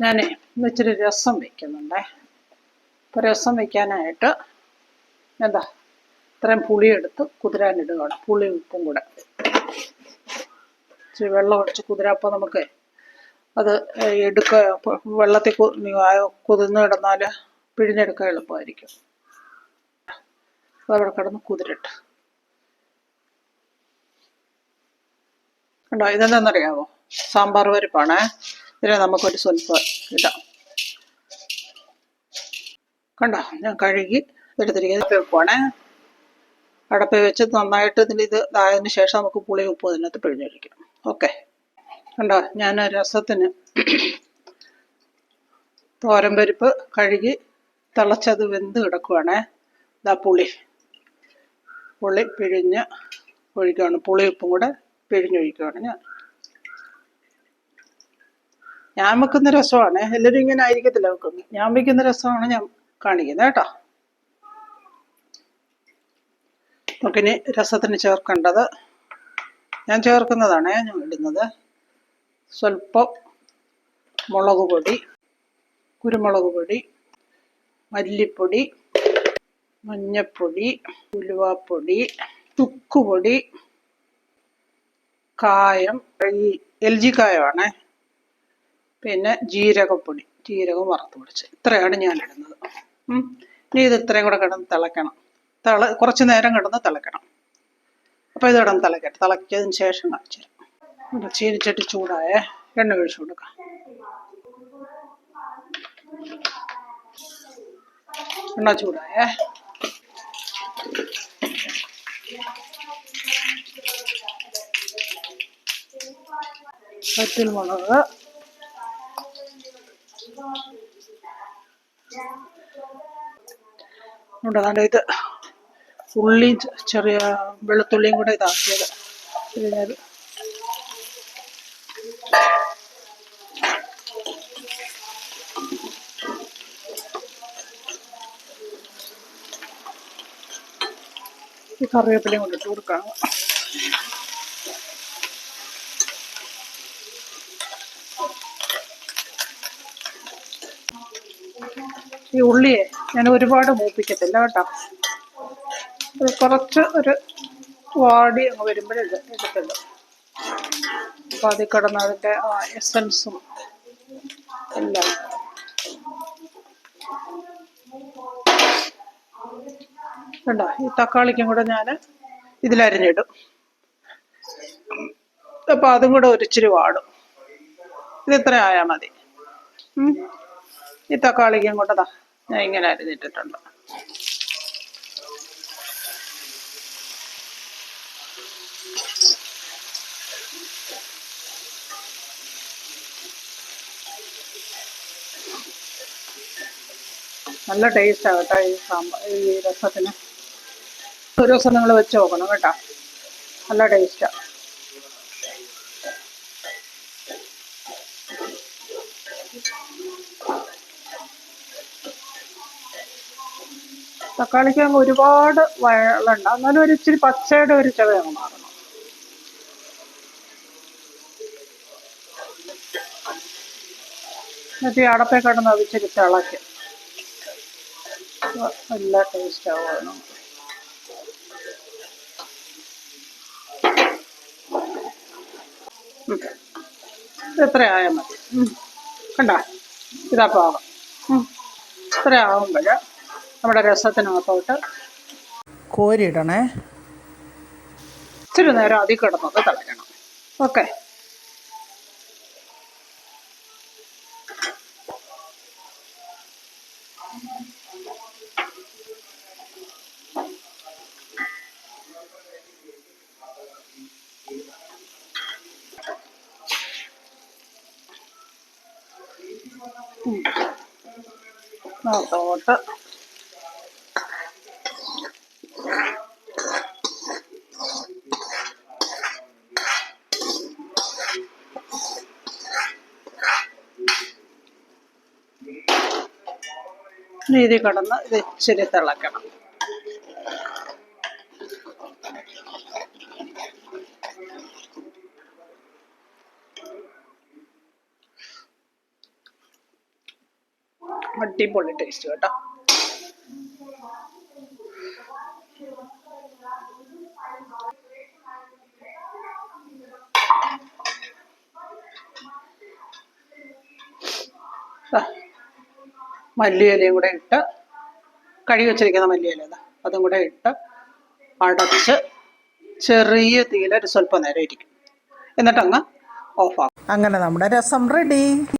ഞാൻ ഇന്നിച്ചിരി രസം വയ്ക്കുന്നുണ്ടേ. അപ്പോൾ രസം വയ്ക്കാനായിട്ട് എന്താ ഇത്രയും പുളിയെടുത്ത് കുതിരാനിടുകയാണ്. പുളി ഉപ്പും കൂടെ. ഇച്ചിരി വെള്ളം ഒഴിച്ച് കുതിരാപ്പം നമുക്ക് അത് എടുക്ക വെള്ളത്തിൽ കുതിർന്ന് കിടന്നാൽ പിഴിഞ്ഞെടുക്കാൻ എളുപ്പമായിരിക്കും. അതവിടെ കിടന്ന് കുതിരട്ട്. കണ്ടോ ഇതെന്താണെന്നറിയാമോ സാമ്പാർ പരിപ്പാണേ. ഇതിനെ നമുക്കൊരു സ്വൽപ്പം ഇടാം. കണ്ടോ? ഞാൻ കഴുകി എടുത്തിരിക്കുന്നത് അടപ്പ് വെക്കുവാണേ. അടപ്പ് വെച്ച് നന്നായിട്ട് ഇതിന്റെ ഇത് ഇതായതിന് ശേഷം നമുക്ക് പുളി ഉപ്പ് അതിനകത്ത് പിഴിഞ്ഞൊഴിക്കാം. ഓക്കെ. കണ്ടോ? ഞാൻ രസത്തിന് തോരൻ പരിപ്പ് കഴുകി തിളച്ചത് വെന്ത് കിടക്കുവാണേ. ഇതാ പുളി. പുളി പിഴിഞ്ഞ് ഒഴിക്കുകയാണ് പുളി ഉപ്പും കൂടെ പിഴിഞ്ഞൊഴിക്കുകയാണ് ഞാൻ. ഞാൻ വെക്കുന്ന രസമാണ്. എല്ലാവരും ഇങ്ങനെ ആയിരിക്കത്തില്ല വെക്കുന്നത്. ഞാൻ വെക്കുന്ന രസമാണ് ഞാൻ കാണിക്കുന്നത് കേട്ടോ. നമുക്കിനി രസത്തിന് ചേർക്കേണ്ടത് ഞാൻ ചേർക്കുന്നതാണ് ഞാൻ ഇടുന്നത്. സ്വല്പം മുളക് പൊടി കുരുമുളക് പൊടി മല്ലിപ്പൊടി മഞ്ഞപ്പൊടി ഉലുവാപ്പൊടി ചുക്കുപൊടി കായം ഈ എൽ ജി കായമാണേ പിന്നെ ജീരകപ്പൊടി ജീരകം വറുത്ത് പൊടിച്ച്. ഇത്രയാണ് ഞാൻ ഇടുന്നത്. ഇനി ഇത് ഇത്രയും കൂടെ കിടന്ന് തിളയ്ക്കണം തിള കുറച്ച് നേരം കിടന്ന് തിളയ്ക്കണം അപ്പോൾ ഇത് കിടന്ന് തിളയ്ക്കട്ടെ തിളക്കിയതിന് ശേഷം കാണിച്ചു തരാം ചൂടായ. എണ്ണ ഒഴിച്ചു കൊടുക്കാം. എണ്ണ ചൂടായ. വറ്റൽ മുളക് ഉണ്ട്. ഇത് ഉള്ളിയും ചെറിയ വെളുത്തുള്ളിയും കൂടെ ഇതാക്കിയത്. ഇതിനത് ഈ കറിവേപ്പിലയും കൊണ്ട് ഇട്ട് കൊടുക്കാം. ഈ ഉള്ളിയെ ഞാൻ ഒരുപാട് മൂപ്പിക്കത്തില്ല കേട്ടോ. കുറച്ച് ഒരു വാടി അങ്ങ് വരുമ്പോഴേ എടുത്തുള്ളൂ. എടുത്തിടും അപ്പം അതിൽ കിടന്ന് അതിന്റെ എസൻസും എല്ലാം. കണ്ടോ? ഈ തക്കാളിക്കും കൂടെ ഞാൻ ഇതിലരിഞ്ഞിടും അപ്പം അതും കൂടെ ഒരിച്ചിരി വാടും. ഇത് ഇത്ര ആയാൽ മതി. ഈ തക്കാളിക്കും കൊണ്ടതാ ഞാൻ ഇങ്ങനെ അരിഞ്ഞിട്ടിട്ടുണ്ട്. നല്ല ടേസ്റ്റാണ് കേട്ടോ ഈ സാമ്പാർ ഈ രസത്തിന്. ഒരു ദിവസം നിങ്ങൾ വെച്ച് നോക്കണം കേട്ടോ. നല്ല ടേസ്റ്റാണ് തക്കാളിക്ക് അങ്ങ് ഒരുപാട് വെള്ളമുണ്ട്. എന്നാലും ഒരു ഇച്ചിരി പച്ചയുടെ ഒരു ചെവ അങ്ങ് മാറണം. എന്നിട്ട് ഈ അടപ്പേ കിടന്ന് അത് ഇച്ചിരി തിളയ്ക്കും. നല്ല ടേസ്റ്റ് ഇത്ര ആയാൽ മതി. കണ്ട? ഇതാ ഉം. ഇത്ര നമ്മുടെ രസത്തിനകത്തോട്ട് കോരിയിടണേ. ഇച്ചിരി നേരം അതിൽ കിടന്നത് തിളയ്ക്കണം ഓക്കെ. അതോട്ട് നീതി കടന്ന് ഇത് ഇച്ചിരി തിളക്കണം. അടിപൊളി ടേസ്റ്റ് കേട്ടോ. മല്ലിയിലയും കൂടെ ഇട്ട് കഴുകി വെച്ചിരിക്കുന്ന മല്ലിയില അതും കൂടെ ഇട്ട് അടച്ച് ചെറിയ തീയിൽ ഒരു സ്വല്പം നേരം ഇരിക്കും. എന്നിട്ടങ്ങ് ഓഫാക്കും അങ്ങനെ നമ്മുടെ രസം റെഡി